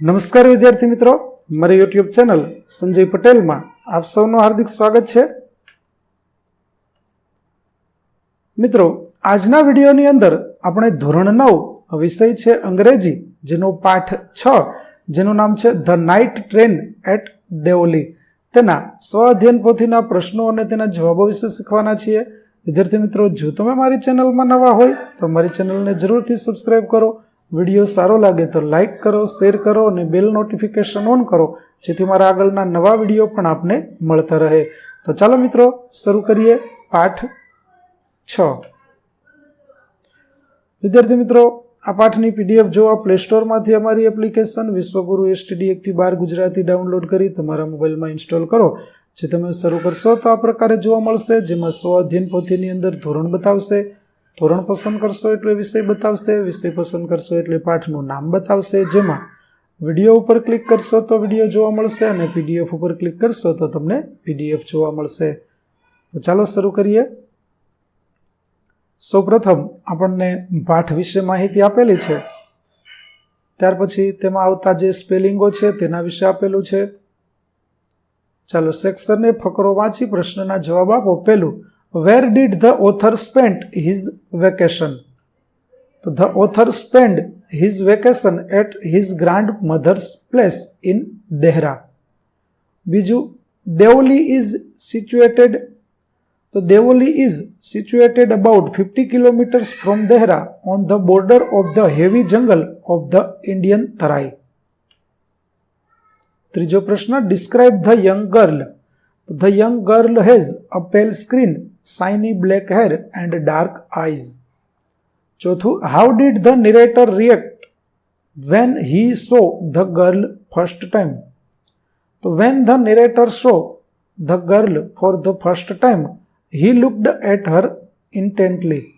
નમસ્કાર વિદ્યાર્થી મિત્રો મારી યુટ્યુબ ચેનલ સંજય પટેલમાં આપ સૌનું હાર્દિક સ્વાગત છે મિત્રો આજના વિડીયોની અંદર આપણે ધોરણ નવ વિષય છે અંગ્રેજી જેનો પાઠ છ જેનું નામ છે the night train at Deoli તેના સ્વ અધ્યયન પોથીના પ્રશ્નો અને તેના જવાબો વિશે શીખવાના છીએ વિદ્યાર્થી મિત્રો જો તમે મારી ચેનલમાં નવા હોય તો મારી ચેનલને જરૂરથી સબસ્ક્રાઈબ કરો વિડીયો સારો લાગે તો લાઇક કરો શેર કરો અને બેલ નોટિફિકેશન ઓન કરો જેથી મારા આગળના નવા વિડીયો પણ આપને મળતા રહે તો ચાલો મિત્રો શરૂ કરીએ પાઠ છ વિદ્યાર્થી મિત્રો આ પાઠની પીડીએફ જોવા પ્લે સ્ટોરમાંથી અમારી એપ્લિકેશન વિશ્વગુરુ એસટીડી એકથી બાર ગુજરાતી ડાઉનલોડ કરી તમારા મોબાઈલમાં ઇન્સ્ટોલ કરો જે તમે શરૂ કરશો તો આ પ્રકારે જોવા મળશે જેમાં સ્વ અધ્યયન પોથીની અંદર ધોરણ બતાવશે ધોરણ પસંદ કરશો એટલે વિષય બતાવશે વિષય પસંદ કરશો એટલે પાઠનું નામ બતાવશે જેમાં વિડીયો ઉપર ક્લિક કરશો તો વિડીયો જોવા મળશે અને પીડીએફ ઉપર ક્લિક કરશો તો તમને પીડીએફ જોવા મળશે તો ચાલો શરૂ કરીએ સૌપ્રથમ આપણને પાઠ વિશે માહિતી આપેલી છે ત્યાર પછી તેમાં આવતા જે સ્પેલિંગો છે તેના વિશે આપેલું છે ચાલો સેક્શનને ફકરો વાંચી પ્રશ્નના જવાબ આપો પહેલું where did the author spend his vacation? the author spent his vacation at his grandmother's place in Dehra. Biju, Devoli is situated. So Devoli is situated about 50 kilometers from Dehra on the border of the heavy jungle of the Indian Tarai. ત્રીજો પ્રશ્ન describe the young girl the young girl has a pale skin, shiny black hair, and dark eyes. Chothu, how did the narrator react when he saw the girl first time? So when the narrator saw the girl for the first time, he looked at her intently.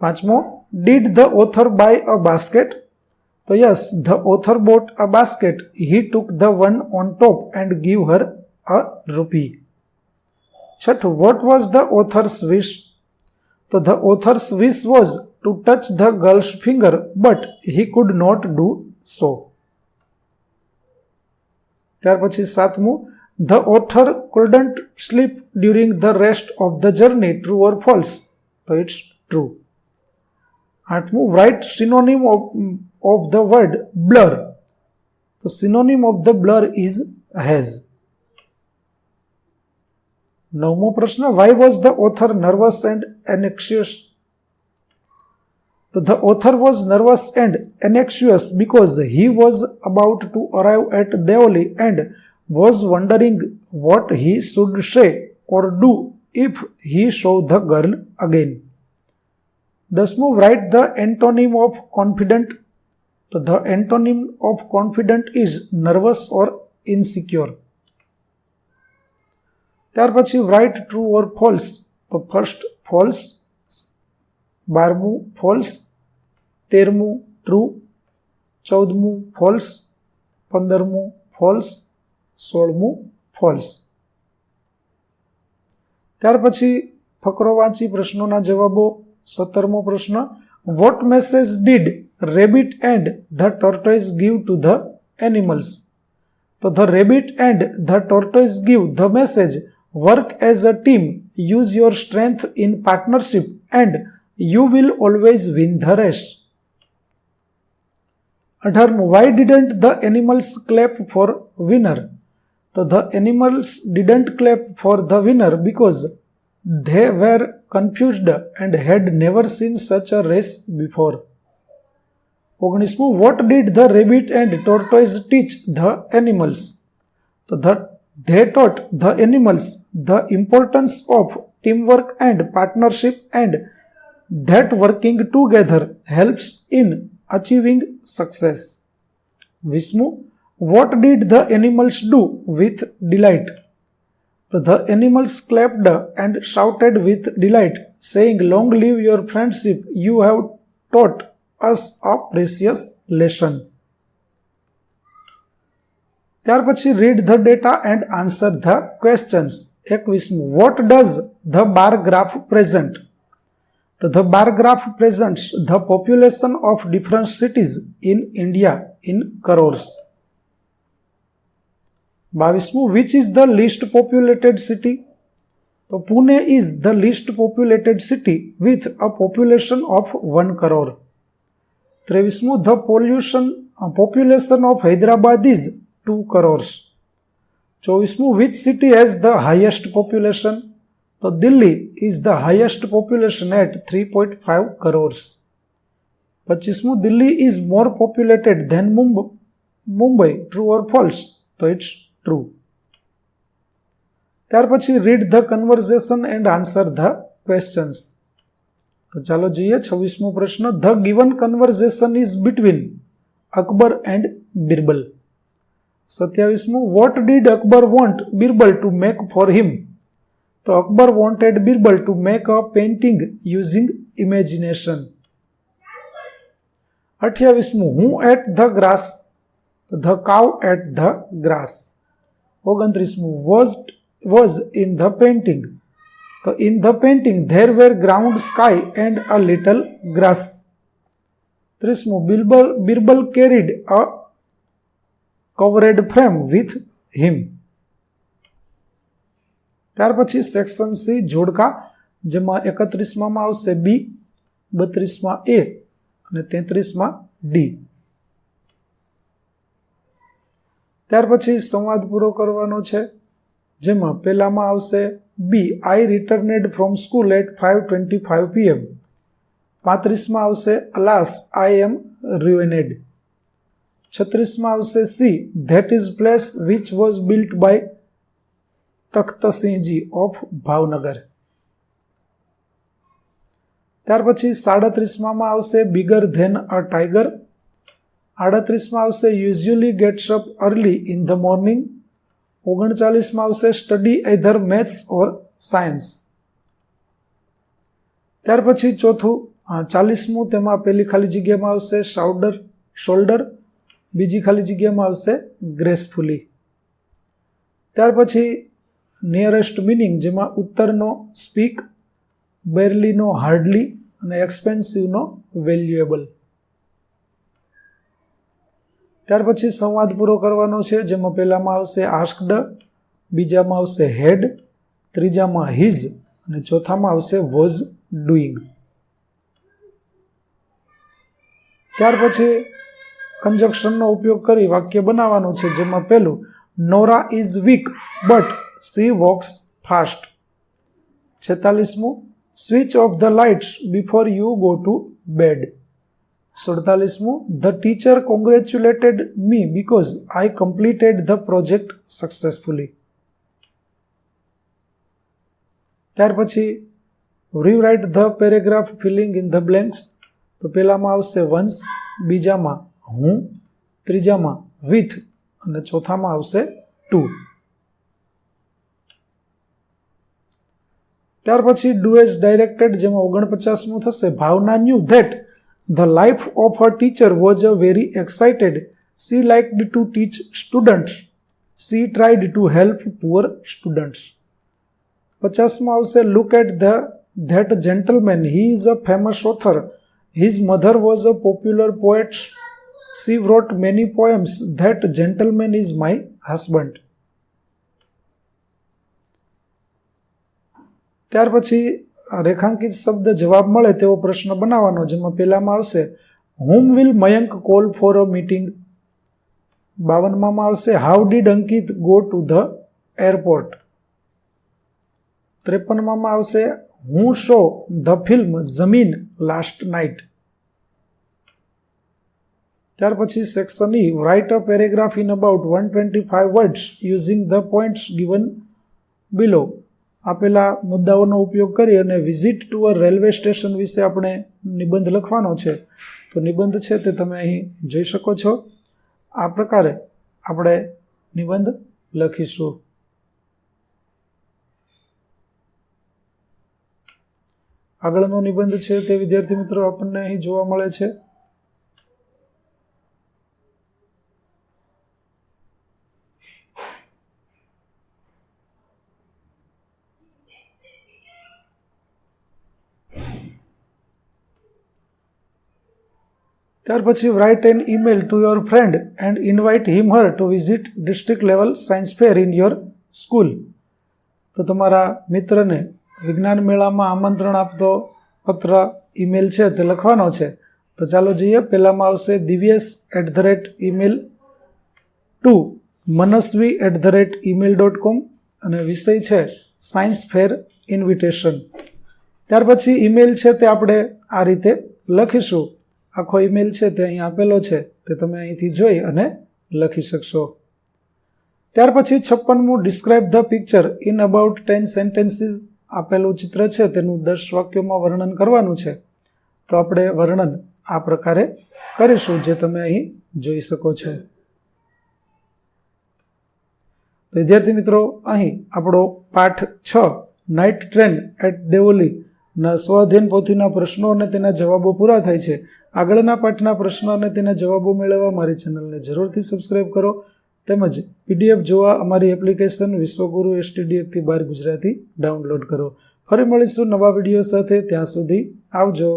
Pachmo, did the author buy a basket? So yes, the author bought a basket. He took the one on top and gave her a rupee. Chat, what was the author's wish? So the author's wish was to touch the girl's finger, but he could not do so. The author couldn't sleep during the rest of the journey, true or false? Or false તો it's synonym of of the word blur. The synonym of the blur is has. Namo Prashna Why was the author nervous and anxious? The author was nervous and anxious because he was about to arrive at Deoli and was wondering what he should say or do if he saw the girl again. Dasmu write the antonym of confident તો the antonym of confident is nervous or insecure ત્યાર પછી right true or false તો first false બારમું false તેરમું true ચૌદમું false પંદરમું false સોળમું false ત્યાર પછી ફકરો વાંચી પ્રશ્નોના જવાબો સત્તરમો પ્રશ્ન what message did rabbit and the tortoise give to the animals. So the rabbit and the tortoise give the message work as a team, use your strength in partnership, and you will always win the race. 18. Why didn't the animals clap for winner? So the animals didn't clap for the winner because they were confused and had never seen such a race before. ઓગણીસમું what did the rabbit and tortoise teach the animals તો the they taught the animals the importance of teamwork and partnership and that working together helps in achieving success વીસમું what did the animals do with delight તો the animals clapped and shouted with delight saying long live your friendship you have taught us a precious lesson. ત્યાર પછી read the data and answer the questions એકવીસમું what does the bar graph present તો the bar graph present the population of different cities in India in crores બાવીસમું which is the least populated city તો Pune is the least populated city with a population of one crore ત્રેવીસમું the pollution population of Hyderabad is two crores ચોવીસમું which city has the highest population તો Delhi is the highest population at three point five crores પચીસમું Delhi is more populated than Mumbai true or false તો it's true ત્યાર પછી read the conversation and answer the questions તો ચાલો જોઈએ છવ્વીસમો પ્રશ્ન the given conversation is between Akbar and Birbal સત્યાવીસમું what did Akbar want Birbal to make for him તો Akbar wanted Birbal to make a painting using imagination અઠ્યાવીસમું હું એટ ધ ગ્રાસ તો the cow ate the grass ઓગણત્રીસમું was was in the painting તો in the painting there were ground sky and a little grass ત્રીસમું Birbal Birbal carried a covered frame with him ત્યાર પછી section C જોડકા જેમાં એકત્રીસમાં આવશે બી બત્રીસમાં એ અને તેત્રીસમાં ડી ત્યાર પછી સંવાદ પૂરો કરવાનો છે જેમાં પહેલામાં આવશે B I returned from school at five twenty five PM પાંત્રીસમાં આવશે અલાસ આઈ એમ રિવેનેડ છત્રીસમાં આવશે C that is place which was built by Takhtsinhji of Bhavnagar ત્યાર પછી સાડત્રીસમાં આવશે બિગર ધેન અ ટાઈગર આડત્રીસમાં આવશે usually gets up early in the morning ઓગણચાલીસમાં આવશે study either maths or science ત્યાર પછી ચોથું ચાલીસમું તેમાં પહેલી ખાલી જગ્યામાં આવશે શાઉડર શોલ્ડર બીજી ખાલી જગ્યામાં આવશે ગ્રેસફુલી ત્યાર પછી નિયરેસ્ટ મિનિંગ જેમાં ઉત્તરનો સ્પીક બેરલીનો હાર્ડલી અને એક્સપેન્સિવનો વેલ્યુએબલ ત્યાર પછી સંવાદ પૂરો કરવાનો છે જેમાં પહેલામાં આવશે આસ્કડ બીજામાં આવશે હેડ ત્રીજામાં હિઝ અને ચોથામાં આવશે વોઝ ડુઈંગ ત્યાર પછી કન્જક્શનનો ઉપયોગ કરી વાક્ય બનાવવાનું છે જેમાં પહેલું Nora is weak but she walks fast છેતાલીસમું switch off the lights before you go to bed સુડતાલીસમું the teacher congratulated me because I completed the project successfully ત્યાર પછી rewrite the paragraph filling in the blanks તો પહેલામાં આવશે વંશ બીજામાં હું ત્રીજામાં વિથ અને ચોથામાં આવશે ટુ ત્યાર પછી ડુ એઝ ડાયરેક્ટેડ જેમાં ઓગણપચાસમું થશે Bhavna knew that The life of her teacher was very excited. She liked to teach students. She tried to help poor students. But just now, also look at the that gentleman. He is a famous author. His mother was a popular poet. She wrote many poems. That gentleman is my husband. ત્યાર પછી રેખાંકિત શબ્દ જવાબ મળે તેવો પ્રશ્ન બનાવવાનો જેમાં પહેલામાં આવશે whom will Mayank call for a meeting બાવનમાં આવશે how did Ankit go to the airport ત્રેપનમાં આવશે who show the film Zameen last night ત્યાર પછી section E write a paragraph in about one twenty five words using the points given below આપેલા મુદ્દાઓનો ઉપયોગ કરી અને visit to a railway station વિશે આપણે નિબંધ લખવાનો છે તો નિબંધ છે તે તમે અહીં જોઈ શકો છો આ પ્રકારે આપણે નિબંધ લખીશું આગળનો નિબંધ છે તે વિદ્યાર્થી મિત્રો આપણને અહીં જોવા મળે છે ત્યાર પછી write an email to your friend and invite him her to visit district level science fair in your school તો તમારા મિત્રને વિજ્ઞાન મેળામાં આમંત્રણ આપતો પત્ર ઈમેલ છે તે લખવાનો છે તો ચાલો જઈએ પહેલામાં આવશે Divyas at the rate email to Manasvi at the rate email dot com અને વિષય છે સાયન્સ ફેર ઇન્વિટેશન ત્યાર પછી ઇમેલ છે તે આપણે આ રીતે લખીશું આખો ઈમેલ છે તે અહીં આપેલો છે તે તમે અહીંથી જોઈ અને લખી શકશો ત્યાર પછી છપ્પનમું describe the picture in about ten sentences આપેલું ચિત્ર છે તેનું દસ વાક્યોમાં વર્ણન કરવાનું છે તો આપણે વર્ણન આ પ્રકારે કરીશું જે તમે અહીં જોઈ શકો છો વિદ્યાર્થી મિત્રો અહીં આપણો પાઠ છ નાઇટ ટ્રેન એટ દેવોલી ના સ્વાધીન પોથીના પ્રશ્નો અને તેના જવાબો પૂરા થાય છે આગળના પાઠના પ્રશ્નો અને તેના જવાબો મેળવવા મારી ચેનલને જરૂરથી સબસ્ક્રાઈબ કરો તેમજ પીડીએફ જોવા અમારી એપ્લિકેશન વિશ્વગુરુ એસટીડીએફથી બહાર ગુજરાતી ડાઉનલોડ કરો ફરી મળીશું નવા વિડીયો સાથે ત્યાં સુધી આવજો